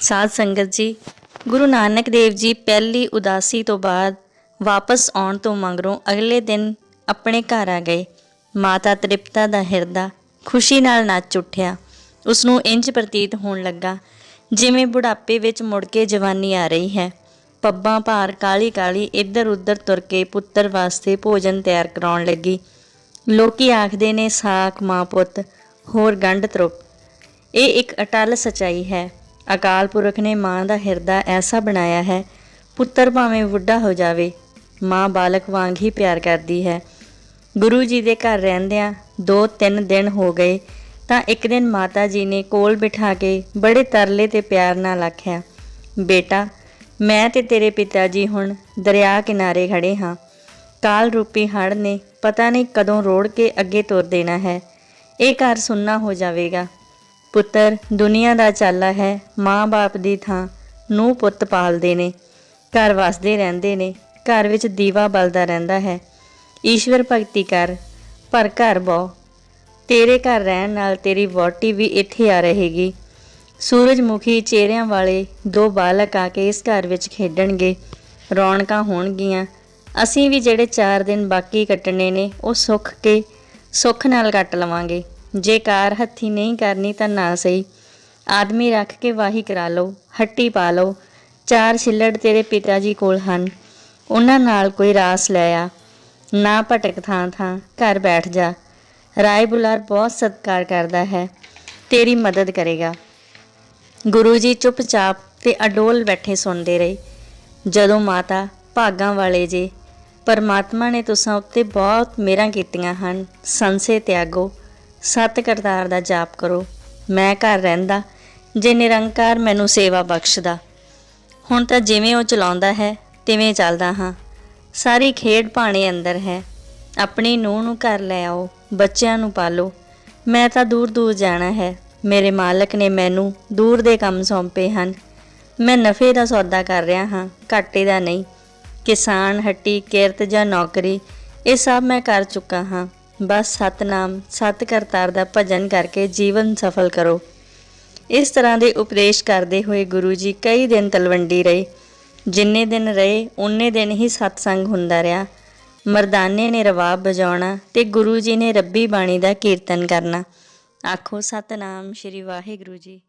ਸਾਧ ਸੰਗਤ ਜੀ, ਗੁਰੂ ਨਾਨਕ ਦੇਵ ਜੀ ਪਹਿਲੀ ਉਦਾਸੀ ਤੋਂ ਬਾਅਦ ਵਾਪਸ ਆਉਣ ਤੋਂ ਮਗਰੋਂ ਅਗਲੇ ਦਿਨ ਆਪਣੇ ਘਰ ਆ ਗਏ। ਮਾਤਾ ਤ੍ਰਿਪਤਾ ਦਾ ਹਿਰਦਾ ਖੁਸ਼ੀ ਨਾਲ ਨੱਚ ਉੱਠਿਆ। ਉਸ ਨੂੰ ਇੰਜ ਪ੍ਰਤੀਤ ਹੋਣ ਲੱਗਾ, ਜਿਵੇਂ ਬੁਢਾਪੇ ਵਿੱਚ ਮੁੜ ਕੇ ਜਵਾਨੀ ਆ ਰਹੀ ਹੈ। ਪੱਬਾਂ ਭਾਰ ਕਾਲੀ ਕਾਲੀ ਇੱਧਰ ਉੱਧਰ ਤੁਰ ਕੇ ਪੁੱਤਰ ਵਾਸਤੇ ਭੋਜਨ ਤਿਆਰ ਕਰਾਉਣ ਲੱਗੀ। ਲੋਕੀ ਆਖਦੇ ਨੇ, ਸਾਖ ਮਾਂ ਪੁੱਤ, ਹੋਰ ਗੰਢ ਤਰੁਪ। ਇਹ ਇੱਕ ਅਟਲ ਸਚਾਈ ਹੈ। ਅਕਾਲ ਪੁਰਖ ਨੇ ਮਾਂ ਦਾ ਹਿਰਦਾ ਐਸਾ ਬਣਾਇਆ ਹੈ, ਪੁੱਤਰ ਭਾਵੇਂ ਬੁੱਢਾ ਹੋ ਜਾਵੇ, ਮਾਂ ਬਾਲਕ ਵਾਂਗ ਹੀ ਪਿਆਰ ਕਰਦੀ ਹੈ। ਗੁਰੂ ਜੀ ਦੇ ਘਰ ਰਹਿੰਦਿਆਂ 2-3 ਦਿਨ ਹੋ ਗਏ, ਤਾਂ ਇੱਕ ਦਿਨ ਮਾਤਾ ਜੀ ਨੇ ਕੋਲ ਬਿਠਾ ਕੇ ਬੜੇ ਤਰਲੇ ਤੇ ਪਿਆਰ ਨਾਲ ਆਖਿਆ, ਬੇਟਾ, ਮੈਂ ਤੇ ਤੇਰੇ ਪਿਤਾ ਜੀ ਹੁਣ ਦਰਿਆ ਕਿਨਾਰੇ ਖੜੇ ਹਾਂ। ਕਾਲ ਰੂਪੀ ਹੜ ਨੇ ਪਤਾ ਨਹੀਂ ਕਦੋਂ ਰੋੜ ਕੇ ਅੱਗੇ ਤੁਰ ਦੇਣਾ ਹੈ। ਇਹ ਘਰ ਸੁੰਨਾ ਹੋ ਜਾਵੇਗਾ। ਪੁੱਤਰ, ਦੁਨੀਆ ਦਾ ਚਾਲਾ ਹੈ ਮਾਂ-ਬਾਪ ਦੀ ਥਾਂ ਨੂੰ ਪੁੱਤ ਪਾਲਦੇ ਨੇ। ਘਰ ਵਸਦੇ ਰਹਿੰਦੇ ਨੇ, ਘਰ ਵਿੱਚ ਦੀਵਾ ਬਲਦਾ ਰਹਿੰਦਾ ਹੈ। ਈਸ਼ਵਰ, ਭਗਤੀ ਕਰ, ਪਰ ਘਰ ਬਹੁ। ਤੇਰੇ ਘਰ ਰਹਿਣ ਨਾਲ ਤੇਰੀ ਵੋਟੀ ਵੀ ਇੱਥੇ ਆ ਰਹੇਗੀ। ਸੂਰਜਮੁਖੀ ਚਿਹਰਿਆਂ ਵਾਲੇ ਦੋ ਬਾਲਕ ਆ ਕੇ ਇਸ ਘਰ ਵਿੱਚ ਖੇਡਣਗੇ। ਰੌਣਕਾਂ ਹੋਣਗੀਆਂ। ਅਸੀਂ ਵੀ ਜਿਹੜੇ 4 ਦਿਨ ਬਾਕੀ ਕੱਟਣੇ ਨੇ, ਉਹ ਸੁੱਖ ਕੇ ਸੁੱਖ ਨਾਲ ਕੱਟ ਲਵਾਂਗੇ। ਜੇ ਕਾਰ ਹੱਥੀ ਨਹੀਂ ਕਰਨੀ ਤਾਂ ਨਾ ਸਹੀ। ਆਦਮੀ ਰੱਖ ਕੇ ਵਾਹੀ ਕਰਾ ਲਓ, ਹੱਟੀ ਪਾ ਲਓ। ਚਾਰ ਛਿੱਲੜ ਤੇਰੇ ਪਿਤਾ ਜੀ ਕੋਲ ਹਨ। ਉਹਨਾਂ ਨਾਲ ਕੋਈ ਰਾਸ ਲੈ ਆ। ਨਾ ਭਟਕ ਥਾਂ ਥਾਂ, ਘਰ ਬੈਠ ਜਾ। ਰਾਏ ਬੁਲਾਰ ਬਹੁਤ ਸਤਿਕਾਰ ਕਰਦਾ ਹੈ। ਤੇਰੀ ਮਦਦ ਕਰੇਗਾ। ਗੁਰੂ ਜੀ ਚੁੱਪਚਾਪ ਤੇ ਅਡੋਲ ਬੈਠੇ ਸੁਣਦੇ ਰਹੇ। ਜਦੋਂ ਮਾਤਾ ਭਾਗਾਂ ਵਾਲੇ ਜੇ, ਪਰਮਾਤਮਾ ਨੇ ਤੁਸਾਂ ਉੱਤੇ ਬਹੁਤ ਮਿਹਰਾਂ ਕੀਤੀਆਂ ਹਨ। ਸੰਸੇ ਤਿਆਗੋ। ਸਤ ਕਰਤਾਰ ਦਾ ਜਾਪ ਕਰੋ। ਮੈਂ ਘਰ ਰਹਿੰਦਾ, ਜੇ ਨਿਰੰਕਾਰ ਮੈਨੂੰ ਸੇਵਾ ਬਖਸ਼ਦਾ। ਹੁਣ ਤਾਂ ਜਿਵੇਂ ਉਹ ਚਲਾਉਂਦਾ ਹੈ, ਤਿਵੇਂ ਚੱਲਦਾ ਹਾਂ। ਸਾਰੀ ਖੇਡ ਭਾਣੇ ਅੰਦਰ ਹੈ। ਆਪਣੀ ਨੂੰਹ ਨੂੰ ਘਰ ਲੈ ਆਓ, ਬੱਚਿਆਂ ਨੂੰ ਪਾਲੋ। ਮੈਂ ਤਾਂ ਦੂਰ ਦੂਰ ਜਾਣਾ ਹੈ। ਮੇਰੇ ਮਾਲਕ ਨੇ ਮੈਨੂੰ ਦੂਰ ਦੇ ਕੰਮ ਸੌਂਪੇ ਹਨ। ਮੈਂ ਨਫੇ ਦਾ ਸੌਦਾ ਕਰ ਰਿਹਾ ਹਾਂ, ਘਾਟੇ ਦਾ ਨਹੀਂ। ਕਿਸਾਨ, ਹੱਟੀ, ਕਿਰਤ ਜਾਂ ਨੌਕਰੀ, ਇਹ ਸਭ ਮੈਂ ਕਰ ਚੁੱਕਾ ਹਾਂ। ਬਸ ਸਤਨਾਮ ਸਤ ਕਰਤਾਰ ਦਾ ਭਜਨ ਕਰਕੇ ਜੀਵਨ ਸਫਲ ਕਰੋ। ਇਸ ਤਰ੍ਹਾਂ ਦੇ ਉਪਦੇਸ਼ ਕਰਦੇ ਹੋਏ ਗੁਰੂ ਜੀ ਕਈ ਦਿਨ ਤਲਵੰਡੀ ਰਹੇ। ਜਿੰਨੇ ਦਿਨ ਰਹੇ ਉਨੇ ਦਿਨ ਹੀ ਸਤਸੰਗ ਹੁੰਦਾ ਰਿਹਾ। ਮਰਦਾਨੇ ਨੇ ਰਵਾਬ ਵਜਾਉਣਾ ਤੇ ਗੁਰੂ ਜੀ ਨੇ ਰੱਬੀ ਬਾਣੀ ਦਾ ਕੀਰਤਨ ਕਰਨਾ। ਆਖੋ ਸਤਨਾਮ, ਸ਼੍ਰੀ ਵਾਹਿਗੁਰੂ ਜੀ।